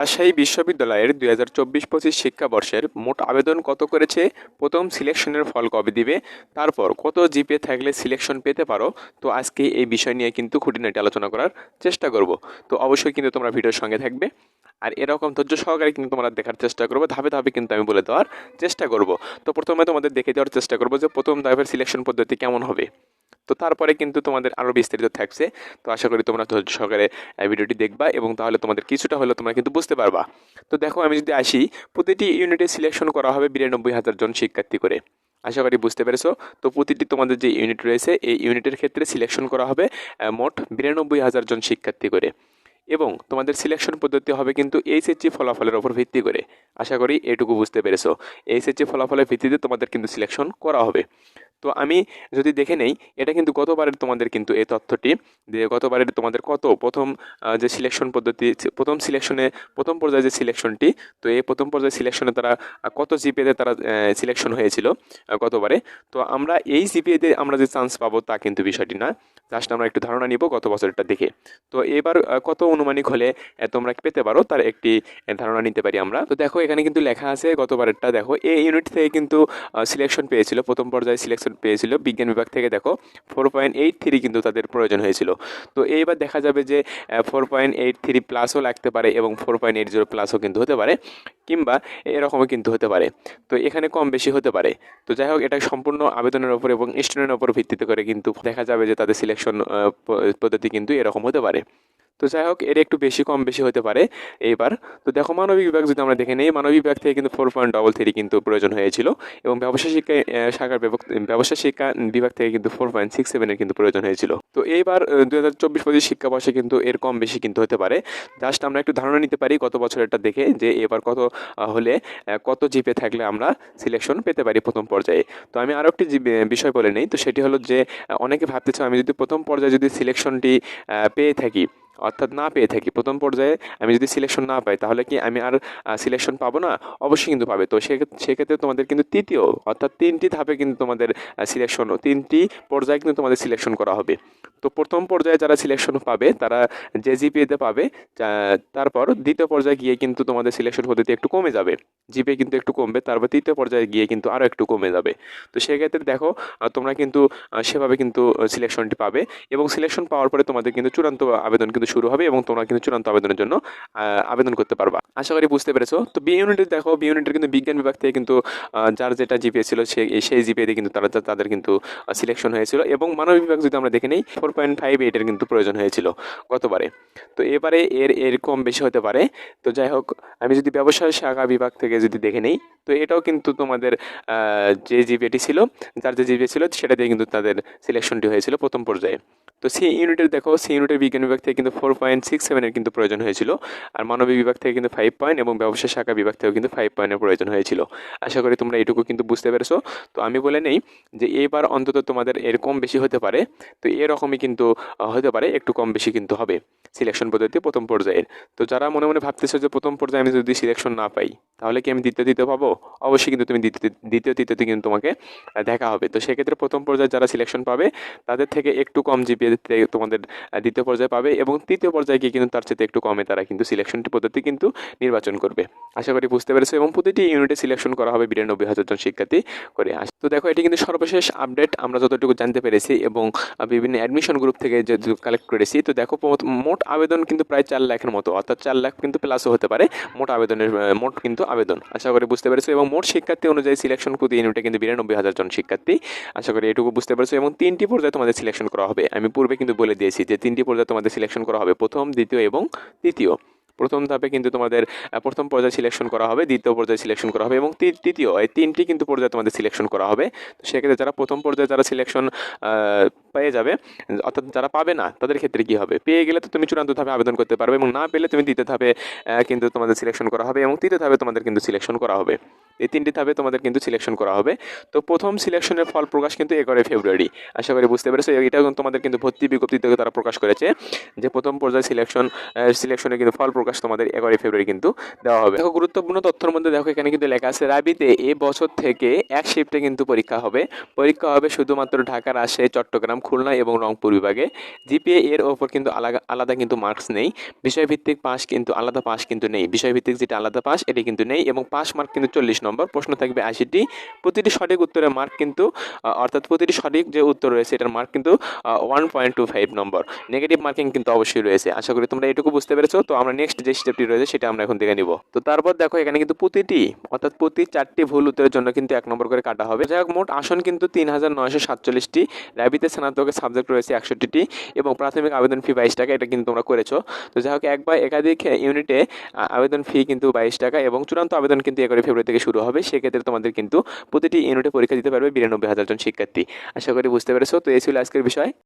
রাজশাহী বিশ্ববিদ্যালয়ের দুই হাজার চব্বিশ পঁচিশ শিক্ষাবর্ষের মোট আবেদন কত করেছে? প্রথম সিলেকশনের ফল কবে দিবে? তারপর কত জিপে থাকলে সিলেকশন পেতে পারো? তো আজকে এই বিষয় নিয়ে কিন্তু খুঁটিনাটি আলোচনা করার চেষ্টা করব। তো অবশ্যই কিন্তু তোমরা ভিডিওর সঙ্গে থাকবে। আর এরকম ধৈর্য সহকারে কিন্তু তোমরা দেখার চেষ্টা করব। ধাপে ধাপে কিন্তু আমি বলে দেওয়ার চেষ্টা করব। তো প্রথমে তোমাদের দেখে দেওয়ার চেষ্টা করব যে প্রথম ধাপের সিলেকশন পদ্ধতি কেমন হবে? তো তারপরে কিন্তু তোমাদের আরও বিস্তারিত থাকছে। তো আশা করি তোমরা ধৈর্য সহকারে ভিডিওটি দেখবা এবং তাহলে তোমাদের কিছুটা হলেও তোমরা কিন্তু বুঝতে পারবা। তো দেখো, আমি যদি আসি, প্রতিটি ইউনিটে সিলেকশন করা হবে বিরানব্বই হাজার জন শিক্ষার্থী করে। আশা করি বুঝতে পেরেছ? তো প্রতিটি তোমাদের যে ইউনিট রয়েছে, এই ইউনিটের ক্ষেত্রে সিলেকশন করা হবে মোট বিরানব্বই হাজার জন শিক্ষার্থী করে। এবং তোমাদের সিলেকশন পদ্ধতি হবে কিন্তু এইচএসসি ফলাফলের ওপর ভিত্তি করে। আশা করি এটুকু বুঝতে পেরেছ। এইচএসসি ফলাফলের ভিত্তিতে তোমাদের কিন্তু সিলেকশন করা হবে। তো আমি যদি দেখে নেই, এটা কিন্তু গতবারের তোমাদের কিন্তু এই তথ্যটি যে গতবারের তোমাদের কত? প্রথম যে সিলেকশন পদ্ধতি প্রথম সিলেকশনে প্রথম পর্যায়ে যে সিলেকশনটি তো এই প্রথম পর্যায়ে সিলেকশনে তারা কত জিপিএতে তারা সিলেকশন হয়েছিল গতবারে। তো আমরা এই জিপিএতে আমরা যে চান্স পাবো তা কিন্তু বিষয়টি না। জাস্ট আমরা একটু ধারণা নিব গত বছরটা দেখে। তো এবার কত অনুমানিক হলে তোমরা পেতে পারো? তার একটি ধারণা নিতে পারি আমরা। তো দেখো, এখানে কিন্তু লেখা আছে, গতবারেরটা দেখো এই ইউনিট থেকে কিন্তু সিলেকশন পেয়েছিল, প্রথম পর্যায়ে সিলেকশন পেয়েছিল, বিজ্ঞান বিভাগ থেকে দেখো ফোর পয়েন্ট এইট থ্রি কিন্তু তাদের প্রয়োজন হয়েছিল। তো এইবার দেখা যাবে যে ফোর পয়েন্ট এইট থ্রি প্লাসও লাগতে পারে এবং ফোর পয়েন্ট এইট জিরো প্লাসও কিন্তু হতে পারে, কিংবা এরকমও কিন্তু হতে পারে। তো এখানে কম বেশি হতে পারে। তো যাই হোক, এটা সম্পূর্ণ আবেদনের ওপর এবং স্টুডেন্টের ওপর ভিত্তিতে করে কিন্তু দেখা যাবে যে তাদের সিলেকশন পদ্ধতি কিন্তু এরকম হতে পারে। তো যাই হোক এর একটু বেশি কম বেশি হতে পারে। এইবার তো দেখো মানবিক বিভাগ যদি আমরা দেখে নিই, মানবিক বিভাগ থেকে কিন্তু ফোর পয়েন্ট ডবল থ্রি কিন্তু প্রয়োজন হয়েছিল এবং ব্যবসা শিক্ষা শাখার ব্যবসা শিক্ষা বিভাগ থেকে কিন্তু ফোর পয়েন্ট সিক্স সেভেনের কিন্তু প্রয়োজন হয়েছিল। তো এইবার দু হাজার চব্বিশ পঁচিশ শিক্ষাবর্ষে কিন্তু এর কম বেশি কিন্তু হতে পারে। জাস্ট আমরা একটু ধারণা নিতে পারি গত বছরেরটা দেখে যে এবার কত হলে কত জিপে থাকলে আমরা সিলেকশন পেতে পারি প্রথম পর্যায়ে। তো আমি আরও একটি বিষয় বলে নেই, তো সেটি হলো যে অনেকে ভাবতেছে আমি যদি প্রথম পর্যায়ে যদি সিলেকশনটি পেয়ে থাকি অর্থাৎ না পেয়ে থাকি। প্রথম পর্যায়ে আমি যদি সিলেকশন না পাই, তাহলে কি আমি আর সিলেকশন পাবো না? অবশ্যই কিন্তু পাবে। তো সেক্ষেত্রে তোমাদের কিন্তু তৃতীয়, অর্থাৎ তিনটি ধাপে কিন্তু তোমাদের সিলেকশন তিনটি পর্যায়ে কিন্তু তোমাদের সিলেকশন করা হবে। তো প্রথম পর্যায়ে যারা সিলেকশন পাবে, তারা যে জিপিএতে পাবে। তারপর দ্বিতীয় পর্যায়ে গিয়ে কিন্তু তোমাদের সিলেকশন পদ্ধতি একটু কমে যাবে। জিপিএ কিন্তু একটু কমবে, তারপর তৃতীয় পর্যায়ে গিয়ে কিন্তু আরও একটু কমে যাবে। তো সেক্ষেত্রে দেখো তোমরা কিন্তু সেভাবে কিন্তু সিলেকশনটি পাবে। এবং সিলেকশন পাওয়ার পরে তোমাদের কিন্তু চূড়ান্ত আবেদন কিন্তু শুরু হবে এবং তোমরা কিন্তু চূড়ান্ত আবেদনের জন্য আবেদন করতে পারবা। আশা করি বুঝতে পেরেছ। তো বি ইউনিটে দেখো বি ইউনিটের কিন্তু বিজ্ঞান বিভাগ থেকে কিন্তু যার যেটা জিপিএ ছিল সেই সেই জিপিএতে কিন্তু তারা, তাদের কিন্তু সিলেকশন হয়েছিল এবং মানব বিভাগ যদি আমরা দেখে নিই ফোর পয়েন্ট ফাইভ এইটের কিন্তু প্রয়োজন হয়েছিল গতবারে। তো এবারে এর এর কম বেশি হতে পারে। তো যাই হোক, আমি যদি ব্যবসায় শাখা বিভাগ থেকে যদি দেখে নিই, তো এটাও কিন্তু তোমাদের যে জিপিএটি ছিল, যার যে জিপিএ ছিল সেটা দিয়ে কিন্তু তাদের সিলেকশনটি হয়েছিল প্রথম পর্যায়ে। তো সেই ইউনিটের দেখো, সেই ইউনিটের বিজ্ঞান বিভাগ থেকে কিন্তু ফোর পয়েন্ট সিক্স সেভেনের কিন্তু প্রয়োজন হয়েছিল। আর মানবিক বিভাগ থেকে কিন্তু ফাইভ পয়েন্ট এবং ব্যবসা শাখা বিভাগ থেকেও কিন্তু ফাইভ পয়েন্টের প্রয়োজন হয়েছিল। আশা করি তোমরা এটুকু কিন্তু বুঝতে পেরেছ। তো আমি বলে নেই যে এবার অন্তত তোমাদের এর কম বেশি হতে পারে। তো এরকমই কিন্তু হতে পারে, একটু কম বেশি কিন্তু হবে সিলেকশন পদ্ধতি প্রথম পর্যায়ের। তো যারা মনে মনে ভাবতেছো যে প্রথম পর্যায়ে আমি যদি সিলেকশন না পাই, তাহলে কি আমি দ্বিতীয় দ্বিতীয় পাবো? অবশ্যই কিন্তু তুমি দ্বিতীয় দ্বিতীয়, তৃতীয়তে কিন্তু তোমাকে দেখা হবে। তো সেক্ষেত্রে প্রথম পর্যায়ে যারা সিলেকশন পাবে, তাদের থেকে একটু কম জিপিএ তোমাদের দ্বিতীয় পর্যায়ে পাবে এবং তৃতীয় পর্যায়ে গিয়ে কিন্তু তার চেয়ে একটু কমে তারা কিন্তু সিলেকশনটি পদ্ধতি কিন্তু নির্বাচন করবে। আশা করি বুঝতে পেরেছ এবং প্রতিটি ইউনিটে সিলেকশন করা হবে বিরানব্বই হাজার জন শিক্ষার্থী করে। আস- তো দেখো, এটি কিন্তু সর্বশেষ আপডেট আমরা যতটুকু জানতে পেরেছি এবং বিভিন্ন অ্যাডমিশন গ্রুপ থেকে যে কালেক্ট করেছি, তো দেখো মোট আবেদন কিন্তু প্রায় চার লাখের মতো, অর্থাৎ চার লাখ কিন্তু প্লাসও হতে পারে মোট আবেদনের মোট কিন্তু আবেদন। আশা করি বুঝতে পেরেছ এবং মোট শিক্ষার্থী অনুযায়ী সিলেকশন প্রতি ইউনিটে কিন্তু বিরানব্বই হাজার জন শিক্ষার্থী। আশা করি এটুকু বুঝতে পেরেছ এবং তিনটি পর্যায়ে তোমাদের সিলেকশন করা হবে। আমি পূর্বে কিন্তু বলে দিয়েছি যে তিনটি পর্যায়ে তোমাদের সিলেকশন করা হবে, প্রথম, দ্বিতীয় এবং তৃতীয়। প্রথম ধাপে কিন্তু তোমাদের প্রথম পর্যায়ে সিলেকশন করা হবে, দ্বিতীয় পর্যায়ে সিলেকশন করা হবে এবং তৃতীয়, এই তিনটি কিন্তু পর্যায়ে তোমাদের সিলেকশন করা হবে। তো সেক্ষেত্রে যারা প্রথম পর্যায়ে যারা সিলেকশন পেয়ে যাবে, অর্থাৎ যারা পাবে না, তাদের ক্ষেত্রে কি হবে? পেয়ে গেলে তো তুমি চূড়ান্ত ধাপে আবেদন করতে পারবে এবং না পেলে তুমি দ্বিতীয় ধাপে কিন্তু তোমাদের সিলেকশন করা হবে এবং তৃতীয় ধাপে তোমাদের কিন্তু সিলেকশন করা হবে। এই তিনটি ধাপে তোমাদের কিন্তু সিলেকশন করা হবে। তো প্রথম সিলেকশনের ফল প্রকাশ কিন্তু এগারোই ফেব্রুয়ারি। আশা করি বুঝতে পেরেছ কিন্তু তোমাদের কিন্তু ভর্তি বিজ্ঞপ্তি থেকে তারা প্রকাশ করেছে যে প্রথম পর্যায়ে সিলেকশন সিলেকশনের কিন্তু ফল প্রকাশ তোমাদের এগারোই ফেব্রুয়ারি কিন্তু দেওয়া হবে। দেখো গুরুত্বপূর্ণ তথ্যের মধ্যে দেখো এখানে কিন্তু লেখা আছে, রাবিতে এ বছর থেকে এক শিফটে কিন্তু পরীক্ষা হবে। পরীক্ষা হবে শুধুমাত্র ঢাকা, রাজশাহী, চট্টগ্রাম খুলনা এবং রংপুর বিভাগে। জিপিএ এর ওপর কিন্তু আলাদা আলাদা কিন্তু মার্কস নেই। বিষয়ভিত্তিক পাস কিন্তু, আলাদা পাস কিন্তু নেই। বিষয়ভিত্তিক যেটা আলাদা পাস এটি কিন্তু নেই এবং পাস মার্ক কিন্তু চল্লিশ নম্বর। প্রশ্ন থাকবে আশিটি প্রতিটি সঠিক উত্তরের মার্ক কিন্তু অর্থাৎ প্রতিটি সঠিক যে উত্তর রয়েছে, এটার মার্ক কিন্তু one point two five number. Negative marking কিন্তু অবশ্যই রয়েছে। আশা করি তোমরা এটুকু বুঝতে পেরেছ। তো আমরা নেক্সট যে স্টেপটি রয়েছে, সেটা আমরা এখন দেখে নিব। তো তারপর দেখো, এখানে কিন্তু প্রতিটি, অর্থাৎ প্রতি চারটি ভুল উত্তরের জন্য কিন্তু এক নম্বর করে কাটা হবে। যাই হোক, মোট আসন কিন্তু তিন হাজার নয়শো সাতচল্লিশটি। র্যাবিতে স্নাতকের সাবজেক্ট রয়েছে একষট্টিটি এবং প্রাথমিক আবেদন ফি বাইশ টাকা, এটা কিন্তু তোমরা করেছ। তো যাই হোক এক বা একাধিক ইউনিটে আবেদন ফি কিন্তু বাইশ টাকা এবং চূড়ান্ত আবেদন কিন্তু এগারোই ফেব্রুয়ারি থেকে শুরু হবে। সেক্ষেত্রে তোমাদের কিন্তু প্রতিটি ইউনিটে পরীক্ষা দিতে পারবে বিরানব্বই হাজার জন শিক্ষার্থী। আশা করি বুঝতে পেরেছ। তো এই ছিল আজকের বিষয়।